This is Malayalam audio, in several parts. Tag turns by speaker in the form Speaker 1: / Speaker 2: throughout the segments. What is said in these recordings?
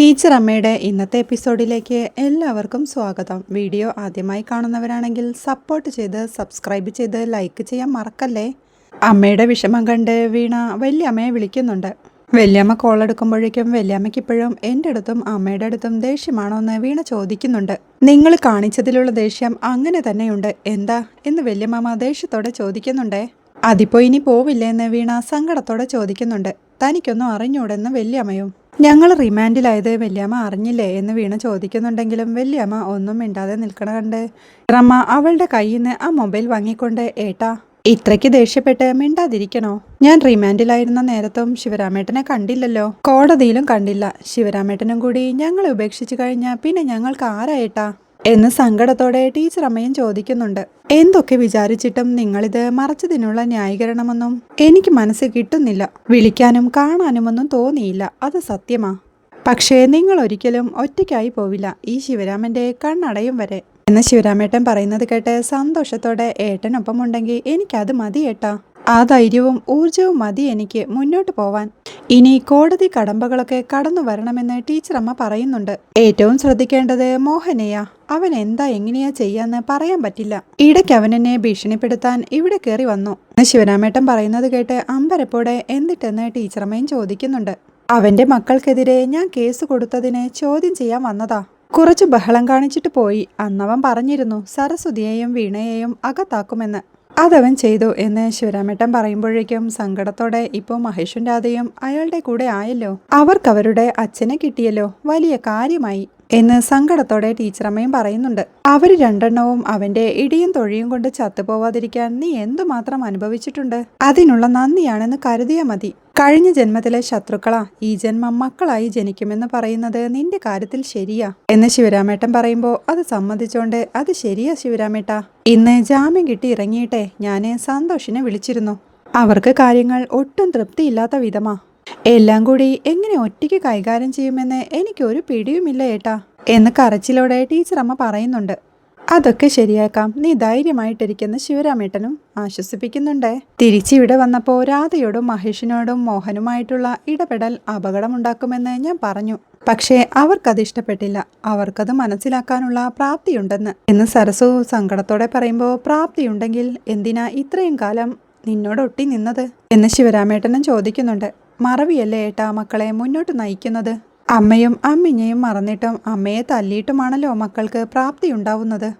Speaker 1: ടീച്ചർ അമ്മയുടെ ഇന്നത്തെ എപ്പിസോഡിലേക്ക് എല്ലാവർക്കും സ്വാഗതം. വീഡിയോ ആദ്യമായി കാണുന്നവരാണെങ്കിൽ സപ്പോർട്ട് ചെയ്ത് സബ്സ്ക്രൈബ് ചെയ്ത് ലൈക്ക് ചെയ്യാൻ മറക്കല്ലേ? അമ്മയുടെ വിഷമം കണ്ട് വീണ വല്യമ്മയെ വിളിക്കുന്നുണ്ട്. വല്യമ്മ കോൾ എടുക്കുമ്പോഴേക്കും വല്യമ്മയ്ക്ക് ഇപ്പോഴും എന്റെ അടുത്തും അമ്മയുടെ അടുത്തും ദേഷ്യമാണോ എന്ന് വീണ ചോദിക്കുന്നുണ്ട്. നിങ്ങൾ കാണിച്ചതിലുള്ള ദേഷ്യം അങ്ങനെ തന്നെയുണ്ട്. എന്താ? എന്ന് വല്യമ്മ ദേഷ്യത്തോടെ ചോദിക്കുന്നുണ്ടേ. അതിപ്പോ ഇനി പോവില്ലേ? എന്ന് വീണ സങ്കടത്തോടെ ചോദിക്കുന്നുണ്ട്. തനിക്കൊന്നും അറിഞ്ഞൂടെന്ന് വല്യമ്മയും ഞങ്ങൾ റിമാൻഡിലായത് വല്യമ്മ അറിഞ്ഞില്ലേ എന്ന് വീണ ചോദിക്കുന്നുണ്ടെങ്കിലും വല്യമ്മ ഒന്നും മിണ്ടാതെ നിൽക്കണ കണ്ട്. റമ്മ അവളുടെ കയ്യിൽ നിന്ന് ആ മൊബൈൽ വാങ്ങിക്കൊണ്ട് ഏട്ടാ ഇത്രയ്ക്ക് ദേഷ്യപ്പെട്ട് മിണ്ടാതിരിക്കണോ? ഞാൻ റിമാൻഡിലായിരുന്ന നേരത്തും ശിവരാമേട്ടനെ കണ്ടില്ലല്ലോ. കോടതിയിലും കണ്ടില്ല. ശിവരാമേട്ടനും കൂടി ഞങ്ങളെ ഉപേക്ഷിച്ചു കഴിഞ്ഞാൽ പിന്നെ ഞങ്ങൾക്ക് ആരായേട്ടാ എന്ന് സങ്കടത്തോടെ ടീച്ചർ അമ്മയും ചോദിക്കുന്നുണ്ട്. എന്തൊക്കെ വിചാരിച്ചിട്ടും നിങ്ങളിത് മറച്ചതിനുള്ള ന്യായീകരണമൊന്നും എനിക്ക് മനസ്സിൽ കിട്ടുന്നില്ല. വിളിക്കാനും കാണാനുമൊന്നും തോന്നിയില്ല. അത് സത്യമാ. പക്ഷേ നിങ്ങൾ ഒരിക്കലും ഒറ്റയ്ക്കായി പോവില്ല. ഈ ശിവരാമന്റെ കണ്ണടയും വരെ. എന്ന് ശിവരാമേട്ടൻ പറയുന്നത് കേട്ട് സന്തോഷത്തോടെ ഏട്ടനൊപ്പം ഉണ്ടെങ്കിൽ എനിക്കത് മതി ഏട്ടാ ആ ധൈര്യവും ഊർജവും മതി എനിക്ക് മുന്നോട്ട് പോവാൻ. ഇനി കോടതി കടമ്പകളൊക്കെ കടന്നു വരണമെന്ന് ടീച്ചറമ്മ പറയുന്നുണ്ട്. ഏറ്റവും ശ്രദ്ധിക്കേണ്ടത് മോഹനെയാ. അവൻ എന്താ എങ്ങനെയാ ചെയ്യാന്ന് പറയാൻ പറ്റില്ല. ഇടയ്ക്ക് അവൻ എന്നെ ഭീഷണിപ്പെടുത്താൻ ഇവിടെ കയറി വന്നു. ശിവരാമേട്ടൻ പറയുന്നത് കേട്ട് അമ്പരപ്പോടെ എന്തിട്ടെന്ന് ടീച്ചറമ്മയും ചോദിക്കുന്നുണ്ട്. അവന്റെ മക്കൾക്കെതിരെ ഞാൻ കേസ് കൊടുത്തതിനെ ചോദ്യം ചെയ്യാൻ വന്നതാ. കുറച്ച് ബഹളം കാണിച്ചിട്ട് പോയി. അന്നവൻ പറഞ്ഞിരുന്നു സരസ്വതിയെയും വീണയെയും അകത്താക്കുമെന്ന്. അതവൻ ചെയ്തു എന്ന് ശിവരാമേട്ടൻ പറയുമ്പോഴേക്കും സങ്കടത്തോടെ ഇപ്പോൾ മഹേഷും രാധയും അയാളുടെ കൂടെ ആയല്ലോ. അവർക്കവരുടെ അച്ഛനെ കിട്ടിയല്ലോ. വലിയ കാര്യമായി എന്ന് സങ്കടത്തോടെ ടീച്ചറമ്മയും പറയുന്നുണ്ട്. അവർ രണ്ടെണ്ണവും അവന്റെ ഇടിയും തൊഴിയും കൊണ്ട് ചത്തുപോവാതിരിക്കാൻ നീ എന്തുമാത്രം അനുഭവിച്ചിട്ടുണ്ട്? അതിനുള്ള നന്ദിയാണെന്ന് കരുതിയാൽ മതി. കഴിഞ്ഞ ജന്മത്തിലെ ശത്രുക്കളാ ഈ ജന്മം മക്കളായി ജനിക്കുമെന്ന് പറയുന്നത് നിന്റെ കാര്യത്തിൽ ശരിയാ. എന്ന് ശിവരാമേട്ടൻ പറയുമ്പോൾ അത് സമ്മതിച്ചോണ്ട് അത് ശരിയാ ശിവരാമേട്ട. ഇന്ന് ജാമ്യം കിട്ടി ഇറങ്ങിയിട്ടെ ഞാൻ സന്തോഷിനെ വിളിച്ചിരുന്നു. അവർക്ക് കാര്യങ്ങൾ ഒട്ടും തൃപ്തിയില്ലാത്ത വിധമാ. എല്ലാം കൂടി എങ്ങനെ ഒറ്റയ്ക്ക് കൈകാര്യം ചെയ്യുമെന്ന് എനിക്കൊരു പിടിയുമില്ല ഏട്ടാ. എന്ന് കരച്ചിലോടെ ടീച്ചറമ്മ പറയുന്നുണ്ട്. അതൊക്കെ ശരിയാക്കാം. നീ ധൈര്യമായിട്ടിരിക്കുന്ന ശിവരാമേട്ടനും ആശ്വസിപ്പിക്കുന്നുണ്ടേ. തിരിച്ചിവിടെ വന്നപ്പോൾ രാധയോടും മഹേഷിനോടും മോഹനുമായിട്ടുള്ള ഇടപെടൽ അപകടമുണ്ടാക്കുമെന്ന് ഞാൻ പറഞ്ഞു. പക്ഷേ അവർക്കത് ഇഷ്ടപ്പെട്ടില്ല അവർക്കത് മനസ്സിലാക്കാനുള്ള പ്രാപ്തിയുണ്ടെന്ന്. എന്ന് സരസു സങ്കടത്തോടെ പറയുമ്പോൾ പ്രാപ്തിയുണ്ടെങ്കിൽ എന്തിനാ ഇത്രയും കാലം നിന്നോടൊട്ടി നിന്നത്? എന്ന് ശിവരാമേട്ടനും ചോദിക്കുന്നുണ്ട്. മറവിയല്ലേ ഏട്ടാ മക്കളെ മുന്നോട്ട് നയിക്കുന്നത്? അമ്മയും അമ്മിഞ്ഞയും മറന്നിട്ടും അമ്മയെ തല്ലിയിട്ടുമാണല്ലോ മക്കൾക്ക് പ്രാപ്തി ഉണ്ടാവുന്നത്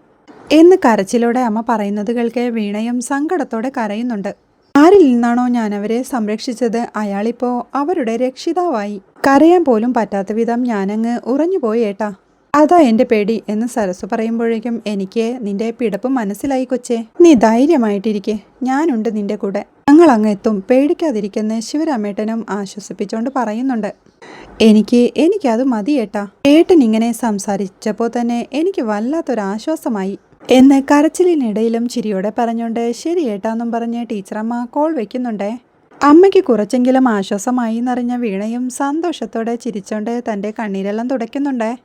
Speaker 1: എന്ന് കരച്ചിലോടെ അമ്മ പറയുന്നത് കേൾക്കെ വീണയും സങ്കടത്തോടെ കരയുന്നുണ്ട്. ആരിൽ നിന്നാണോ ഞാൻ അവരെ സംരക്ഷിച്ചത്? അയാളിപ്പോ അവരുടെ രക്ഷിതാവായി. കരയാൻ പോലും പറ്റാത്ത വിധം ഞാനങ്ങ് ഉറഞ്ഞുപോയി ഏട്ടാ. അതാ എന്റെ പേടി എന്ന് സരസു പറയുമ്പോഴേക്കും എനിക്ക് നിന്റെ പിടപ്പ് മനസ്സിലായി കൊച്ചേ. നീ ധൈര്യമായിട്ടിരിക്കെ. ഞാനുണ്ട് നിന്റെ കൂടെ. ഞങ്ങൾ അങ്ങ് എത്തും. പേടിക്കാതിരിക്കുന്ന ശിവരാമേട്ടനും ആശ്വസിപ്പിച്ചുകൊണ്ട് പറയുന്നുണ്ട്. എനിക്ക് എനിക്കത് മതി ഏട്ടാ. ഏട്ടൻ ഇങ്ങനെ സംസാരിച്ചപ്പോൾ തന്നെ എനിക്ക് വല്ലാത്തൊരാശ്വാസമായി. എന്ന് കരച്ചിലിനിടയിലും ചിരിയോടെ പറഞ്ഞുകൊണ്ട് ശരി ഏട്ടാന്നും പറഞ്ഞ് ടീച്ചറമ്മ കോൾ വെക്കുന്നുണ്ടേ? അമ്മയ്ക്ക് കുറച്ചെങ്കിലും ആശ്വാസമായി എന്നറിഞ്ഞ വീണയും സന്തോഷത്തോടെ ചിരിച്ചോണ്ട് തന്റെ കണ്ണീരെല്ലാം തുടയ്ക്കുന്നുണ്ടേ.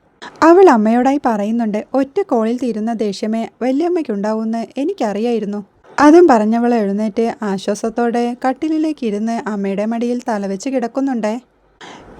Speaker 1: അവൾ അമ്മയോടായി പറയുന്നുണ്ട് ഒറ്റ കോളിൽ തീരുന്ന ദേഷ്യമേ വല്യമ്മയ്ക്കുണ്ടാവുമെന്ന് എനിക്കറിയായിരുന്നു. അതും പറഞ്ഞവൾ എഴുന്നേറ്റ് ആശ്വാസത്തോടെ കട്ടിലിലേക്ക് ഇരുന്ന് അമ്മയുടെ മടിയിൽ തലവെച്ച് കിടക്കുന്നുണ്ടേ.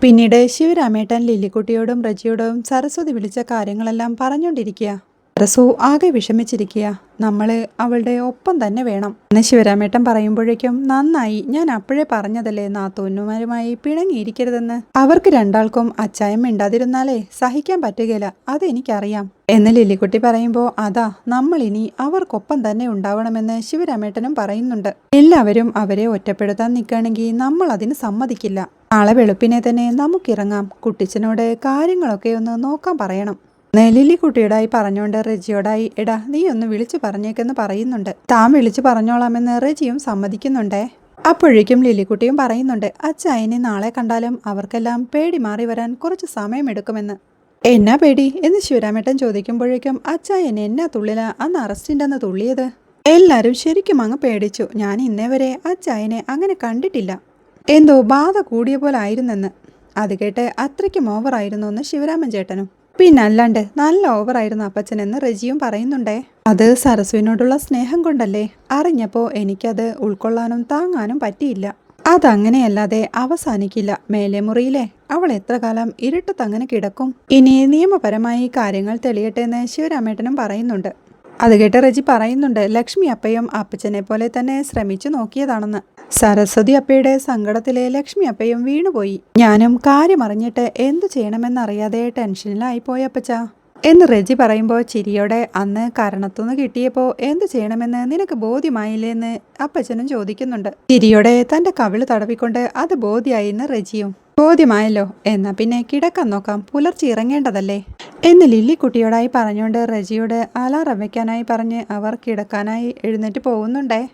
Speaker 1: പിന്നീട് ശിവരാമേട്ടൻ ലില്ലിക്കുട്ടിയോടും റജിയോടും സരസ്വതി വിളിച്ച കാര്യങ്ങളെല്ലാം പറഞ്ഞുകൊണ്ടിരിക്കുക. സരസു ആകെ വിഷമിച്ചിരിക്കുക. നമ്മൾ അവളുടെ ഒപ്പം തന്നെ വേണം. എന്ന് ശിവരാമേട്ടൻ പറയുമ്പോഴേക്കും നന്നായി ഞാൻ അപ്പോഴേ പറഞ്ഞതല്ലേ നാത്തൂന്നുമാരുമായി പിണങ്ങിയിരിക്കരുതെന്ന്. അവർക്ക് രണ്ടാൾക്കും അച്ചായം മിണ്ടാതിരുന്നാലേ സഹിക്കാൻ പറ്റുകയില്ല അതെനിക്കറിയാം. എന്ന് ലില്ലിക്കുട്ടി പറയുമ്പോൾ അതാ നമ്മൾ ഇനി അവർക്കൊപ്പം തന്നെ ഉണ്ടാവണമെന്ന് ശിവരാമേട്ടനും പറയുന്നുണ്ട്. എല്ലാവരും അവരെ ഒറ്റപ്പെടുത്താൻ നിൽക്കുകയാണെങ്കിൽ നമ്മൾ അതിന് സമ്മതിക്കില്ല. നാളെ വെളുപ്പിനെ തന്നെ നമുക്കിറങ്ങാം. കുട്ടിച്ചനോട് കാര്യങ്ങളൊക്കെ ഒന്ന് നോക്കാൻ പറയണം. ലില്ലിക്കുട്ടിയോടായി പറഞ്ഞുകൊണ്ട് റെജിയോടായി എടാ നീ ഒന്ന് വിളിച്ചു പറഞ്ഞേക്കെന്ന് പറയുന്നുണ്ട്. താൻ വിളിച്ചു പറഞ്ഞോളാമെന്ന് റെജിയും സമ്മതിക്കുന്നുണ്ടേ. അപ്പോഴേക്കും ലില്ലിക്കുട്ടിയും പറയുന്നുണ്ട് അച്ചായനെ നാളെ കണ്ടാലും അവർക്കെല്ലാം പേടി മാറി വരാൻ കുറച്ച് സമയമെടുക്കുമെന്ന്. എന്നാ പേടി? എന്ന് ശിവരാമേട്ടൻ ചോദിക്കുമ്പോഴേക്കും അച്ചായൻ എന്നാ തുള്ളില? അന്ന് അറസ്റ്റിന്റെന്ന് തുള്ളിയത്? എല്ലാവരും ശരിക്കും അങ്ങ് പേടിച്ചു. ഞാൻ ഇന്നേ വരെ അച്ചായനെ അങ്ങനെ കണ്ടിട്ടില്ല. എന്തോ ബാധ കൂടിയ പോലെ ആയിരുന്നെന്ന്. അത് കേട്ട് അത്രയ്ക്കും ഓവറായിരുന്നു എന്ന് ശിവരാമൻ ചേട്ടനും. പിന്നെ പിന്നല്ലാണ്ട് നല്ല ഓവറായിരുന്നു അപ്പച്ചൻ എന്ന് റജിയും പറയുന്നുണ്ടേ. അത് സരസുവിനോടുള്ള സ്നേഹം കൊണ്ടല്ലേ. അറിഞ്ഞപ്പോൾ എനിക്കത് ഉൾക്കൊള്ളാനും താങ്ങാനും പറ്റിയില്ല. അതങ്ങനെയല്ലാതെ അവസാനിക്കില്ല മേലെ മുറിയിലെ. അവൾ എത്ര കാലം ഇരുട്ടത്തങ്ങനെ കിടക്കും. ഇനി നിയമപരമായി കാര്യങ്ങൾ തെളിയട്ടെ എന്ന് ശിവരാമേട്ടനും പറയുന്നുണ്ട്. അത് കേട്ട് റജി പറയുന്നുണ്ട് ലക്ഷ്മി അപ്പയും അപ്പച്ചനെ പോലെ തന്നെ ശ്രമിച്ചു നോക്കിയതാണെന്ന്. സരസ്വതി അപ്പയുടെ സങ്കടത്തിലെ ലക്ഷ്മി അപ്പയും വീണുപോയി. ഞാനും കാര്യമറിഞ്ഞിട്ട് എന്തു ചെയ്യണമെന്നറിയാതെ പോയി അപ്പച്ച. എന്ന് റെജി പറയുമ്പോൾ ചിരിയോടെ അന്ന് കരണത്തുനിന്ന് കിട്ടിയപ്പോൾ എന്ത് ചെയ്യണമെന്ന് നിനക്ക് ബോധ്യമായില്ലേ എന്ന് അപ്പച്ചനും ചോദിക്കുന്നുണ്ട്. ചിരിയോടെ തന്റെ കവിൾ തടവിക്കൊണ്ട് അത് ബോധ്യായി എന്ന് റെജിയും ബോധ്യമായല്ലോ. എന്നാ പിന്നെ കിടക്കാൻ നോക്കാം. പുലർച്ചെ ഇറങ്ങേണ്ടതല്ലേ? എന്ന് ലില്ലിക്കുട്ടിയോടായി പറഞ്ഞുകൊണ്ട് റജിയോട് അലാറം വയ്ക്കാനായി പറഞ്ഞ് അവർ കിടക്കാനായി എഴുന്നേറ്റ് പോകുന്നുണ്ടേ.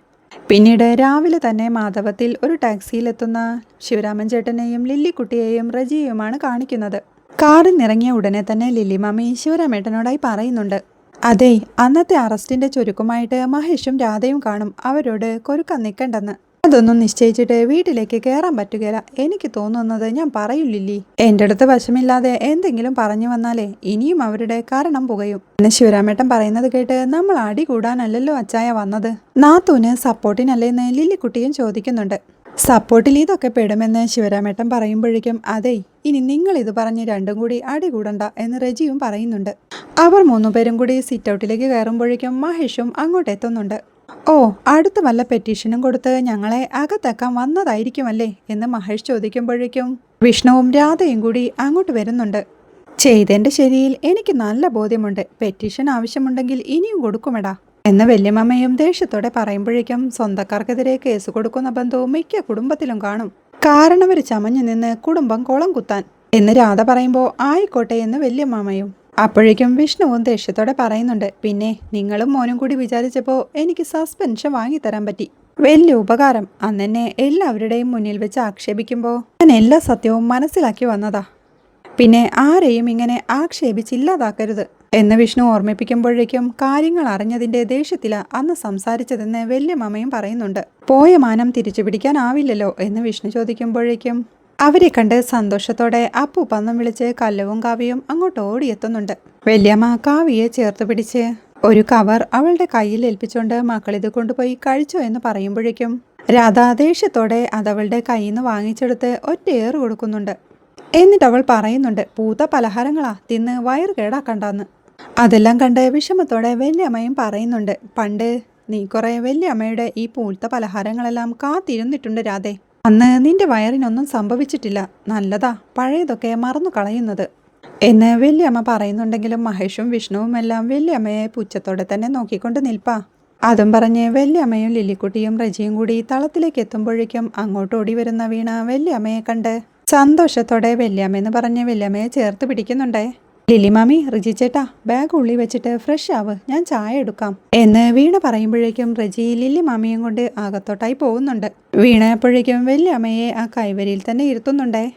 Speaker 1: പിന്നീട് രാവിലെ തന്നെ മാധവത്തിൽ ഒരു ടാക്സിയിലെത്തുന്ന ശിവരാമൻ ചേട്ടനെയും ലില്ലിക്കുട്ടിയെയും റജിയെയുമാണ് കാണിക്കുന്നത്. കാറിൽ നിറങ്ങിയ ഉടനെ തന്നെ ലില്ലി മാമി ശിവരാമേട്ടനോടായി പറയുന്നുണ്ട്. അതെ അന്നത്തെ അറസ്റ്റിന്റെ ചുരുക്കമായിട്ട് മഹേഷും രാധയും കാണും. അവരോട് കൊരുക്കം നിൽക്കണ്ടെന്ന്. അതൊന്നും നിശ്ചയിച്ചിട്ട് വീട്ടിലേക്ക് കയറാൻ പറ്റുകയില്ല എനിക്ക് തോന്നുന്നത് ഞാൻ പറയില്ലില്ലേ. എന്റെ അടുത്ത് വശമില്ലാതെ എന്തെങ്കിലും പറഞ്ഞു വന്നാലേ ഇനിയും അവരുടെ കാരണം പുകയും. എന്ന് ശിവരാമേട്ടൻ പറയുന്നത് കേട്ട് നമ്മൾ അടി കൂടാനല്ലല്ലോ അച്ചായ വന്നത്. നാത്തൂന് സപ്പോർട്ടിനല്ലേന്ന് ലില്ലിക്കുട്ടിയും ചോദിക്കുന്നുണ്ട്. സപ്പോർട്ടിൽ ഇതൊക്കെ പെടുമെന്ന് ശിവരാമേട്ടൻ പറയുമ്പോഴേക്കും അതെ ഇനി നിങ്ങൾ ഇത് പറഞ്ഞ് രണ്ടും കൂടി അടി കൂടണ്ട എന്ന് റജിയും പറയുന്നുണ്ട്. അവർ മൂന്നുപേരും കൂടി സിറ്റ് ഔട്ടിലേക്ക് കയറുമ്പോഴേക്കും മഹേഷും അങ്ങോട്ട് എത്തുന്നുണ്ട്. ഓ അടുത്ത വല്ല പെറ്റീഷനും കൊടുത്ത് ഞങ്ങളെ അകത്തക്കാൻ വന്നതായിരിക്കുമല്ലേ എന്ന് മഹേഷ് ചോദിക്കുമ്പോഴേക്കും വിഷ്ണുവും രാധയും കൂടി അങ്ങോട്ട് വരുന്നുണ്ട്. ചെയ്തതിന്റെ ശരിയിൽ എനിക്ക് നല്ല ബോധ്യമുണ്ട്. പെറ്റീഷൻ ആവശ്യമുണ്ടെങ്കിൽ ഇനിയും കൊടുക്കുമെടാ എന്ന് വല്യമ്മയും ദേഷ്യത്തോടെ പറയുമ്പോഴേക്കും സ്വന്തക്കാർക്കെതിരെ കേസ് കൊടുക്കുന്ന ബന്ധവും മിക്ക കുടുംബത്തിലും കാണും. കാരണവർ ചമഞ്ഞു നിന്ന് കുടുംബം കുളം കുത്താൻ എന്ന് രാധ പറയുമ്പോൾ ആയിക്കോട്ടെ എന്ന് വല്യമ്മയും അപ്പോഴേക്കും വിഷ്ണുവും ദേഷ്യത്തോടെ പറയുന്നുണ്ട് പിന്നെ നിങ്ങളും മോനും കൂടി വിചാരിച്ചപ്പോൾ എനിക്ക് സസ്പെൻഷൻ വാങ്ങിത്തരാൻ പറ്റി. വലിയ ഉപകാരം. അന്നെന്നെ എല്ലാവരുടെയും മുന്നിൽ വെച്ച് ആക്ഷേപിക്കുമ്പോൾ ഞാൻ എല്ലാ സത്യവും മനസ്സിലാക്കി വന്നതാ. പിന്നെ ആരെയും ഇങ്ങനെ ആക്ഷേപിച്ചില്ലാതാക്കരുത്. എന്ന് വിഷ്ണു ഓർമ്മിപ്പിക്കുമ്പോഴേക്കും കാര്യങ്ങൾ അറിഞ്ഞതിന്റെ ദേഷ്യത്തില അന്ന് സംസാരിച്ചതെന്ന് വല്യമ്മയും പറയുന്നുണ്ട്. പോയ മാനം തിരിച്ചു പിടിക്കാനാവില്ലല്ലോ എന്ന് വിഷ്ണു ചോദിക്കുമ്പോഴേക്കും അവരെ കണ്ട് സന്തോഷത്തോടെ അപ്പു പന്നം വിളിച്ച് കല്ലവും കാവിയും അങ്ങോട്ട് ഓടിയെത്തുന്നുണ്ട്. വല്യമ്മ കാവിയെ ചേർത്ത് പിടിച്ച് ഒരു കവർ അവളുടെ കയ്യിൽ ഏൽപ്പിച്ചുകൊണ്ട് മക്കളിത് കൊണ്ടുപോയി കഴിച്ചോ എന്ന് പറയുമ്പോഴേക്കും രാധ ദേഷ്യത്തോടെ അതവളുടെ കയ്യിൽ നിന്ന് വാങ്ങിച്ചെടുത്ത് ഒറ്റയേറ് കൊടുക്കുന്നുണ്ട്. എന്നിട്ട് അവൾ പറയുന്നുണ്ട് പൂത്ത പലഹാരങ്ങളാ തിന്ന് വയറ് കേടാക്കണ്ടെന്ന്. അതെല്ലാം കണ്ട് വിഷമത്തോടെ വല്യമ്മയും പറയുന്നുണ്ട് പണ്ട് നീ കുറെ വല്യമ്മയുടെ ഈ പൂത്ത പലഹാരങ്ങളെല്ലാം കാത്തിരുന്നിട്ടുണ്ട് രാധേ. അന്ന് നിന്റെ വയറിനൊന്നും സംഭവിച്ചിട്ടില്ല. നല്ലതാ. പഴയതൊക്കെ മറന്നു കളയുന്നത്. എന്ന് വല്യമ്മ പറയുന്നുണ്ടെങ്കിലും മഹേഷും വിഷ്ണുവും എല്ലാം വല്യമ്മയെ പുച്ഛത്തോടെ തന്നെ നോക്കിക്കൊണ്ട് നിൽപ്പാ. അതും പറഞ്ഞ് വല്യമ്മയും ലില്ലിക്കുട്ടിയും റജിയും കൂടി തളത്തിലേക്ക് എത്തുമ്പോഴേക്കും അങ്ങോട്ട് ഓടി വരുന്ന വീണ വല്യമ്മയെ കണ്ട് സന്തോഷത്തോടെ വല്യമ്മയെന്ന് പറഞ്ഞ് വല്യമ്മയെ ചേർത്ത് പിടിക്കുന്നുണ്ടേ. ലിലിമാമി റിജി ചേട്ടാ ബാഗ് ഉള്ളി വെച്ചിട്ട് ഫ്രഷ് ആവ്. ഞാൻ ചായ എടുക്കാം. എന്ന് വീണ പറയുമ്പോഴേക്കും റജി ലില്ലി മാമിയും കൊണ്ട് അകത്തോട്ടായി പോകുന്നുണ്ട്. വീണയപ്പോഴേക്കും വല്യമ്മയെ ആ കൈവരിയിൽ തന്നെ ഇരുത്തുന്നുണ്ടേ.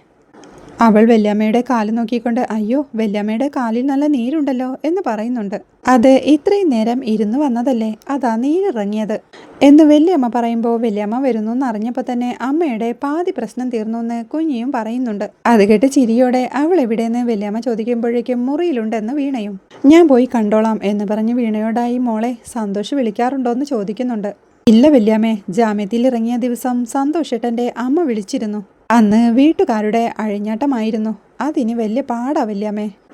Speaker 1: അവൾ വല്യമ്മയുടെ കാൽ നോക്കിക്കൊണ്ട് അയ്യോ വല്യമ്മയുടെ കാലിൽ നല്ല നീരുണ്ടല്ലോ എന്ന് പറയുന്നുണ്ട്. അത് ഇത്രയും നേരം ഇരുന്നു വന്നതല്ലേ? അതാ നീരിറങ്ങിയത്. എന്ന് വല്യമ്മ പറയുമ്പോൾ വല്യമ്മ വരുന്നു എന്നറിഞ്ഞപ്പോൾ തന്നെ അമ്മയുടെ പാതി പ്രശ്നം തീർന്നു എന്ന് കുഞ്ഞിയും പറയുന്നുണ്ട്. അത് കേട്ട് ചിരിയോടെ അവൾ എവിടെയെന്ന് വല്യമ്മ ചോദിക്കുമ്പോഴേക്കും മുറിയിലുണ്ടെന്ന് വീണയും. ഞാൻ പോയി കണ്ടോളാം എന്ന് പറഞ്ഞ് വീണയോടായി മോളെ സന്തോഷ് വിളിക്കാറുണ്ടോ എന്ന് ചോദിക്കുന്നുണ്ട്. ഇല്ല വല്യാമ്മേ ജാമ്യത്തിൽ ഇറങ്ങിയ ദിവസം സന്തോഷേട്ടന്റെ അമ്മ വിളിച്ചിരുന്നു. അന്ന് വീട്ടുകാരുടെ അഴിഞ്ഞാട്ടമായിരുന്നു. അതിന് വലിയ പാടാ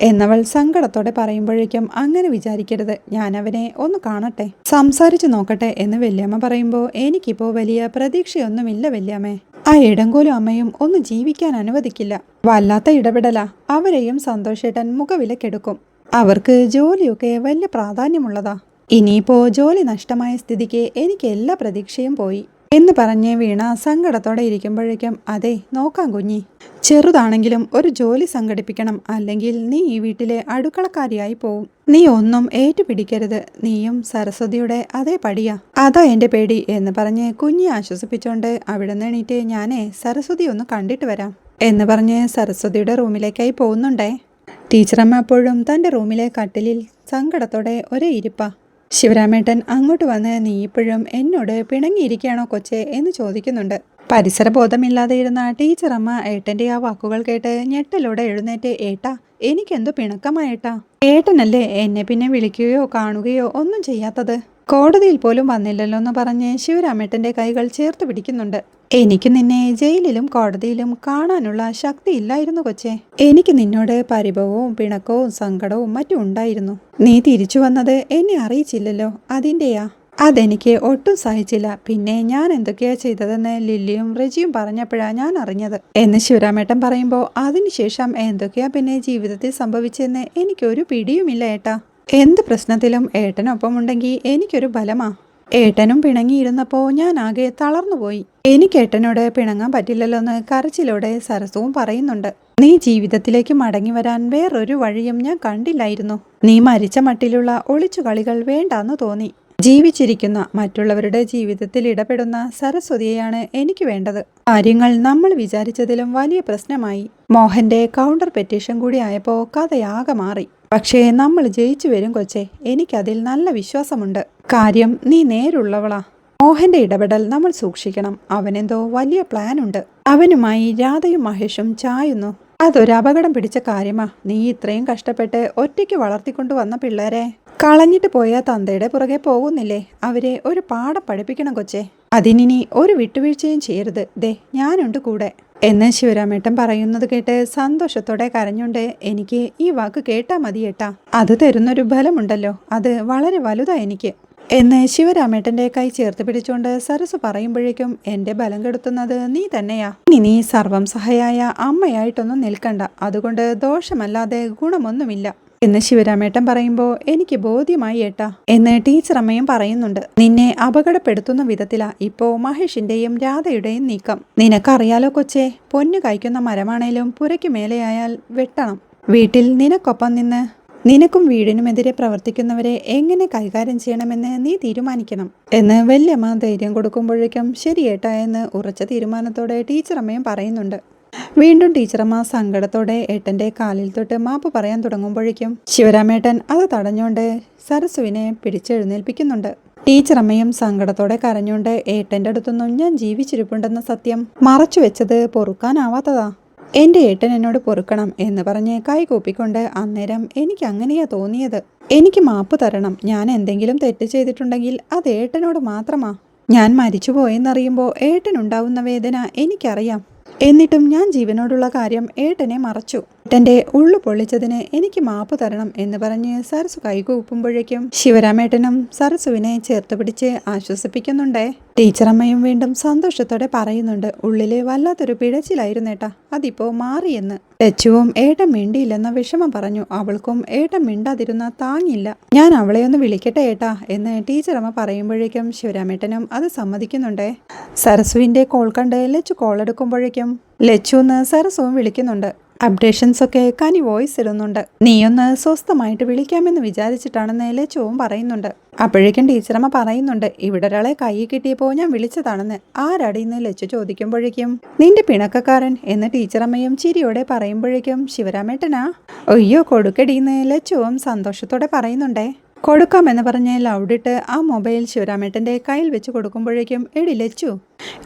Speaker 1: എന്നവൾ സങ്കടത്തോടെ പറയുമ്പോഴേക്കും അങ്ങനെ വിചാരിക്കരുത്. ഞാൻ അവനെ ഒന്ന് കാണട്ടെ. സംസാരിച്ചു നോക്കട്ടെ എന്ന് വല്യമ്മ പറയുമ്പോൾ എനിക്കിപ്പോ വലിയ പ്രതീക്ഷയൊന്നുമില്ല വല്യമ്മേ. ആ ഇടങ്കോലും അമ്മയും ഒന്ന് ജീവിക്കാൻ അനുവദിക്കില്ല. വല്ലാത്ത ഇടപെടലാ. അവരെയും സന്തോഷേട്ടൻ മുഖവിലക്കെടുക്കും. അവർക്ക് ജോലിയൊക്കെ വലിയ പ്രാധാന്യമുള്ളതാ. ഇനിയിപ്പോ ജോലി നഷ്ടമായ സ്ഥിതിക്ക് എനിക്ക് എല്ലാ പ്രതീക്ഷയും പോയി. എന്ന് പറഞ്ഞ് വീണ സങ്കടത്തോടെ ഇരിക്കുമ്പോഴേക്കും അതെ നോക്കാം കുഞ്ഞി. ചെറുതാണെങ്കിലും ഒരു ജോലി സംഘടിപ്പിക്കണം. അല്ലെങ്കിൽ നീ ഈ വീട്ടിലെ അടുക്കളക്കാരിയായി പോവും. നീ ഒന്നും ഏറ്റുപിടിക്കരുത്. നീയും സരസ്വതിയുടെ അതേ പടിയാ. അതാ എന്റെ പേടി എന്ന് പറഞ്ഞ് കുഞ്ഞി ആശ്വസിപ്പിച്ചുകൊണ്ട് അവിടെ നിന്ന് എണീറ്റ് ഞാനേ സരസ്വതി ഒന്ന് കണ്ടിട്ട് വരാം എന്ന് പറഞ്ഞ് സരസ്വതിയുടെ റൂമിലേക്കായി പോകുന്നുണ്ടേ. ടീച്ചറമ്മ അപ്പോഴും തന്റെ റൂമിലെ കട്ടിലിൽ സങ്കടത്തോടെ ഒരേ ഇരിപ്പാ. ശിവരാമേട്ടൻ അങ്ങോട്ട് വന്ന് നീ ഇപ്പോഴും എന്നോട് പിണങ്ങിയിരിക്കുകയാണോ കൊച്ചെ? എന്ന് ചോദിക്കുന്നുണ്ട്. പരിസരബോധമില്ലാതെ ഇരുന്ന ടീച്ചറമ്മ ഏട്ടന്റെ ആ വാക്കുകൾ കേട്ട് ഞെട്ടലോടെ എഴുന്നേറ്റ് ഏട്ടാ എനിക്കെന്തോ പിണക്കമായേട്ടാ ഏട്ടനല്ലേ എന്നെ പിന്നെ വിളിക്കുകയോ കാണുകയോ ഒന്നും ചെയ്യാത്തത്? കോടതിയിൽ പോലും വന്നില്ലല്ലോ എന്ന് പറഞ്ഞ് ശിവരാമേട്ടന്റെ കൈകൾ ചേർത്ത് പിടിക്കുന്നുണ്ട്. എനിക്ക് നിന്നെ ജയിലിലും കോടതിയിലും കാണാനുള്ള ശക്തി ഇല്ലായിരുന്നു കൊച്ചേ. എനിക്ക് നിന്നോട് പരിഭവവും പിണക്കവും സങ്കടവും മറ്റും ഉണ്ടായിരുന്നു. നീ തിരിച്ചു വന്നത് എന്നെ അറിയിച്ചില്ലല്ലോ. അതിന്റെയാ അതെനിക്ക് ഒട്ടും സഹിച്ചില്ല. പിന്നെ ഞാൻ എന്തൊക്കെയാ ചെയ്തതെന്ന് ലില്ലിയും റജിയും പറഞ്ഞപ്പോഴാണ് ഞാൻ അറിഞ്ഞത്. എന്ന് ശിവരാമേട്ടൻ പറയുമ്പോൾ അതിനുശേഷം എന്തൊക്കെയാ പിന്നെ ജീവിതത്തിൽ സംഭവിച്ചെന്ന് എനിക്കൊരു പിടിയുമില്ല ഏട്ടാ. എന്ത് പ്രശ്നത്തിലും ഏട്ടനൊപ്പം ഉണ്ടെങ്കിൽ എനിക്കൊരു ബലമാ. ഏട്ടനും പിണങ്ങിയിരുന്നപ്പോൾ ഞാൻ ആകെ തളർന്നുപോയി. എനിക്ക് ഏട്ടനോട് പിണങ്ങാൻ പറ്റില്ലല്ലോ എന്ന് കരച്ചിലോടെ സരസവും പറയുന്നുണ്ട്. നീ ജീവിതത്തിലേക്ക് മടങ്ങി വരാൻ വേറൊരു വഴിയും ഞാൻ കണ്ടില്ലായിരുന്നു. നീ മരിച്ച മട്ടിലുള്ള ഒളിച്ചു കളികൾ വേണ്ടാന്ന് തോന്നി. ജീവിച്ചിരിക്കുന്ന മറ്റുള്ളവരുടെ ജീവിതത്തിൽ ഇടപെടുന്ന സരസ്വതിയെയാണ് എനിക്ക് വേണ്ടത്. കാര്യങ്ങൾ നമ്മൾ വിചാരിച്ചതിലും വലിയ പ്രശ്നമായി. മോഹന്റെ കൗണ്ടർ പെറ്റീഷൻ കൂടി ആയപ്പോൾ കഥയാകെ മാറി. പക്ഷേ നമ്മൾ ജയിച്ചു വരും കൊച്ചേ എനിക്കതിൽ നല്ല വിശ്വാസമുണ്ട്. കാര്യം നീ നേരുള്ളവളാ. മോഹന്റെ ഇടപെടൽ നമ്മൾ സൂക്ഷിക്കണം. അവനെന്തോ വലിയ പ്ലാൻ ഉണ്ട്. അവനുമായി രാധയും മഹേഷും ചായുന്നു. അതൊരു അപകടം പിടിച്ച കാര്യമാ. നീ ഇത്രയും കഷ്ടപ്പെട്ട് ഒറ്റയ്ക്ക് വളർത്തിക്കൊണ്ടു വന്ന പിള്ളേരെ. കളഞ്ഞിട്ട് പോയ തന്തയുടെ പുറകെ പോകുന്നില്ലേ? അവരെ ഒരു പാഠം പഠിപ്പിക്കണം കൊച്ചേ. അതിനിനി ഒരു വിട്ടുവീഴ്ചയും ചെയ്യരുത്. ദേ ഞാനുണ്ട് കൂടെ. എന്ന് ശിവരാമേട്ടൻ പറയുന്നത് കേട്ട് സന്തോഷത്തോടെ കരഞ്ഞുകൊണ്ട് എനിക്ക് ഈ വാക്ക് കേട്ടാ മതിയേട്ടാ. അത് തരുന്നൊരു ഫലമുണ്ടല്ലോ അത് വളരെ വലുതാ എനിക്ക്. എന്ന് ശിവരാമേട്ടന്റെ കൈ ചേർത്ത് പിടിച്ചുകൊണ്ട് സരസ് പറയുമ്പോഴേക്കും എന്റെ ബലം കെടുത്തുന്നത് നീ തന്നെയാ. ഇനി നീ സർവം സഹായായ അമ്മയായിട്ടൊന്നും നിൽക്കണ്ട. അതുകൊണ്ട് ദോഷമല്ലാതെ ഗുണമൊന്നുമില്ല. എന്ന് ശിവരാമേട്ടൻ പറയുമ്പോൾ എനിക്ക് ബോധ്യമായി ഏട്ടാ. എന്ന് ടീച്ചർ അമ്മയും പറയുന്നുണ്ട്. നിന്നെ അപകടപ്പെടുത്തുന്ന വിധത്തിലാ ഇപ്പോ മഹേഷിന്റെയും രാധയുടെയും നീക്കം. നിനക്കറിയാലോ കൊച്ചേ പൊന്നു കായ്ക്കുന്ന മരമാണേലും പുരയ്ക്ക് മേലെയായാൽ വെട്ടണം. വീട്ടിൽ നിനക്കൊപ്പം നിന്ന് നിനക്കും വീടിനുമെതിരെ പ്രവർത്തിക്കുന്നവരെ എങ്ങനെ കൈകാര്യം ചെയ്യണമെന്ന് നീ തീരുമാനിക്കണം എന്ന് വല്യമ്മ ധൈര്യം കൊടുക്കുമ്പോഴേക്കും ശരിയേട്ടാ എന്ന് ഉറച്ച തീരുമാനത്തോടെ ടീച്ചറമ്മയും പറയുന്നുണ്ട്. വീണ്ടും ടീച്ചറമ്മ സങ്കടത്തോടെ ഏട്ടന്റെ കാലിൽ തൊട്ട് മാപ്പ് പറയാൻ തുടങ്ങുമ്പോഴേക്കും ശിവരാമേട്ടൻ അത് തടഞ്ഞുകൊണ്ട് സരസുവിനെ പിടിച്ചെഴുന്നേൽപ്പിക്കുന്നുണ്ട്. ടീച്ചറമ്മയും സങ്കടത്തോടെ കരഞ്ഞുകൊണ്ട് ഏട്ടന്റെ അടുത്തൊന്നും ഞാൻ ജീവിച്ചിരിപ്പുണ്ടെന്ന സത്യം മറച്ചു വെച്ചത് പൊറുക്കാനാവാത്തതാ. എന്റെ ഏട്ടൻ എന്നോട് പൊറുക്കണം എന്ന് പറഞ്ഞ് കൈ കൂപ്പിക്കൊണ്ട് അന്നേരം എനിക്ക് അങ്ങനെയാ തോന്നിയത്. എനിക്ക് മാപ്പ് തരണം. ഞാൻ എന്തെങ്കിലും തെറ്റ് ചെയ്തിട്ടുണ്ടെങ്കിൽ അത് ഏട്ടനോട് മാത്രമാ. ഞാൻ മരിച്ചുപോയെന്നറിയുമ്പോൾ ഏട്ടനുണ്ടാവുന്ന വേദന എനിക്കറിയാം. എന്നിട്ടും ഞാൻ ജീവനോടുള്ള കാര്യം ഏട്ടനെ മറച്ചു. ഏട്ടന്റെ ഉള്ളു പൊള്ളിച്ചതിന് എനിക്ക് മാപ്പ് തരണം എന്ന് പറഞ്ഞ് സരസു കൈകൂപ്പുമ്പോഴേക്കും ശിവരാമേട്ടനും സരസുവിനെ ചേർത്ത് പിടിച്ച് ആശ്വസിപ്പിക്കുന്നുണ്ടേ. ടീച്ചറമ്മയും വീണ്ടും സന്തോഷത്തോടെ പറയുന്നുണ്ട് ഉള്ളിലെ വല്ലാത്തൊരു പിഴച്ചിലായിരുന്നേട്ടാ അതിപ്പോ മാറിയെന്ന്. ലച്ചുവും ഏട്ടൻ മിണ്ടിയില്ലെന്ന വിഷമം പറഞ്ഞു. അവൾക്കും ഏട്ടൻ മിണ്ടാതിരുന്ന താങ്ങില്ല. ഞാൻ അവളെ ഒന്ന് വിളിക്കട്ടെ ഏട്ടാ എന്ന് ടീച്ചറമ്മ പറയുമ്പോഴേക്കും ശിവരാമേട്ടനും അത് സമ്മതിക്കുന്നുണ്ടേ. സരസുവിന്റെ കോൾ കണ്ട് ലച്ചു കോൾ എടുക്കുമ്പോഴേക്കും ലച്ചു എന്ന് സരസുവും വിളിക്കുന്നുണ്ട്. അപ്ഡേഷൻസ് ഒക്കെ കനി വോയിസ് ഇടുന്നുണ്ട്. നീയൊന്ന് സ്വസ്ഥമായിട്ട് വിളിക്കാമെന്ന് നേലെ ലച്ചുവും പറയുന്നുണ്ട്. അപ്പോഴേക്കും ടീച്ചറമ്മ പറയുന്നുണ്ട് ഇവിടെ ഒരാളെ കൈ കിട്ടിയപ്പോൾ ഞാൻ വിളിച്ചതാണെന്ന്. ആരടിന്ന് ലച്ചു ചോദിക്കുമ്പോഴേക്കും നിന്റെ പിണക്കക്കാരൻ. എന്ന് ടീച്ചറമ്മയും ചിരിയോടെ പറയുമ്പോഴേക്കും ശിവരാമേട്ടനാ? അയ്യോ കൊടുക്കടിന്ന് ലച്ചുവും സന്തോഷത്തോടെ പറയുന്നുണ്ടേ. കൊടുക്കാമെന്ന് പറഞ്ഞ് ലൗഡിട്ട് ആ മൊബൈൽ ശിവരാമേട്ടന്റെ കയ്യിൽ വെച്ച് കൊടുക്കുമ്പോഴേക്കും എടി ലച്ചു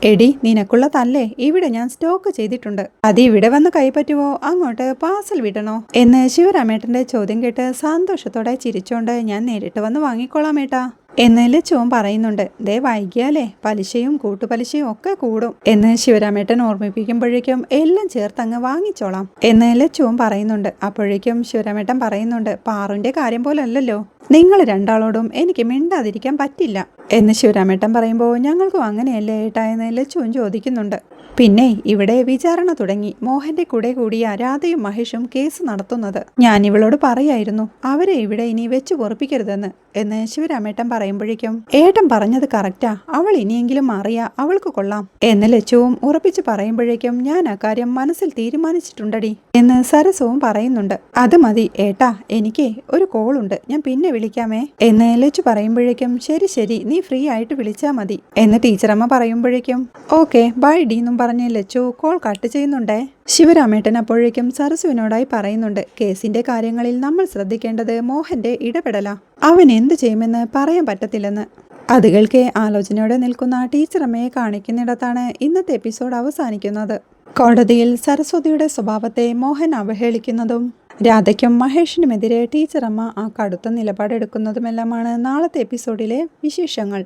Speaker 1: എടി നിനക്കുള്ള തല്ലേ ഇവിടെ ഞാൻ സ്റ്റോക്ക് ചെയ്തിട്ടുണ്ട്. അത് ഇവിടെ വന്ന് കൈപ്പറ്റുവോ? അങ്ങോട്ട് പാർസൽ വിടണോ? എന്ന് ശിവരാമേട്ടന്റെ ചോദ്യം കേട്ട് സന്തോഷത്തോടെ ചിരിച്ചോണ്ട് ഞാൻ നേരിട്ട് വന്ന് വാങ്ങിക്കോളാം ഏട്ടാ. എന്ന് ചോൻ പറയുന്നുണ്ട്. ദേ വൈകിയാലേ പലിശയും കൂട്ടുപലിശയും ഒക്കെ കൂടും. എന്ന് ശിവരാമേട്ടൻ ഓർമ്മിപ്പിക്കുമ്പോഴേക്കും എല്ലാം ചേർത്ത് അങ്ങ് വാങ്ങിച്ചോളാം. എന്ന് ചോൻ പറയുന്നുണ്ട്. അപ്പോഴേക്കും ശിവരാമേട്ടൻ പറയുന്നുണ്ട് പാറുന്റെ കാര്യം പോലല്ലല്ലോ. നിങ്ങൾ രണ്ടാളോടും എനിക്ക് മിണ്ടാതിരിക്കാൻ പറ്റില്ല. എന്ന് ശിവരാമേട്ടൻ പറയുമ്പോൾ ഞങ്ങൾക്കും അങ്ങനെയല്ലേ ഏട്ടാ? എന്ന് ലച്ചുവും ചോദിക്കുന്നുണ്ട്. പിന്നെ ഇവിടെ വിചാരണ തുടങ്ങി. മോഹന്റെ കൂടെ കൂടിയ രാധയും മഹേഷും കേസ് നടത്തുന്നത്. ഞാൻ ഇവളോട് പറയായിരുന്നു അവരെ ഇവിടെ ഇനി വെച്ച് പൊറപ്പിക്കരുതെന്ന് എന്ന് ശിവരാമേട്ടൻ പറയുമ്പോഴേക്കും ഏട്ടൻ പറഞ്ഞത് കറക്റ്റാ അവൾ ഇനിയെങ്കിലും മാറിയാ അവൾക്ക് കൊള്ളാം എന്ന് ലച്ചുവും ഉറപ്പിച്ച് പറയുമ്പോഴേക്കും ഞാൻ അക്കാര്യം മനസ്സിൽ തീരുമാനിച്ചിട്ടുണ്ടടി എന്ന് സരസവും പറയുന്നുണ്ട്. അത് മതി ഏട്ടാ എനിക്ക് ഒരു കോളുണ്ട് ഞാൻ പിന്നെ വിളിക്കാമേ എന്ന് ലച്ചു പറയുമ്പോഴേക്കും ശരി ശരി നീ ഫ്രീ ആയിട്ട് വിളിച്ചാ മതി എന്ന് ടീച്ചറമ്മ പറയുമ്പോഴേക്കും ഓക്കെ ബൈ ഡി എന്നും പറഞ്ഞ് ലച്ചു കോൾ കട്ട് ചെയ്യുന്നുണ്ടേ? ശിവരാമേട്ടൻ അപ്പോഴേക്കും സരസുവിനോടായി പറയുന്നുണ്ട് കേസിന്റെ കാര്യങ്ങളിൽ നമ്മൾ ശ്രദ്ധിക്കേണ്ടത് മോഹന്റെ ഇടപെടലാ. അവൻ എന്ത് ചെയ്യുമെന്ന് പറയാൻ പറ്റത്തില്ലെന്ന്. അത് കേൾക്കെ ആലോചനയോടെ നിൽക്കുന്ന ടീച്ചറമ്മയെ കാണിക്കുന്നിടത്താണ് ഇന്നത്തെ എപ്പിസോഡ് അവസാനിക്കുന്നത്. കോടതിയിൽ സരസ്വതിയുടെ സ്വഭാവത്തെ മോഹൻ അവഹേളിക്കുന്നതും രാധയ്ക്കും മഹേഷിനുമെതിരെ ടീച്ചറമ്മ ആ കടുത്ത നിലപാടെടുക്കുന്നതുമെല്ലാമാണ് നാളത്തെ എപ്പിസോഡിലെ വിശേഷങ്ങൾ.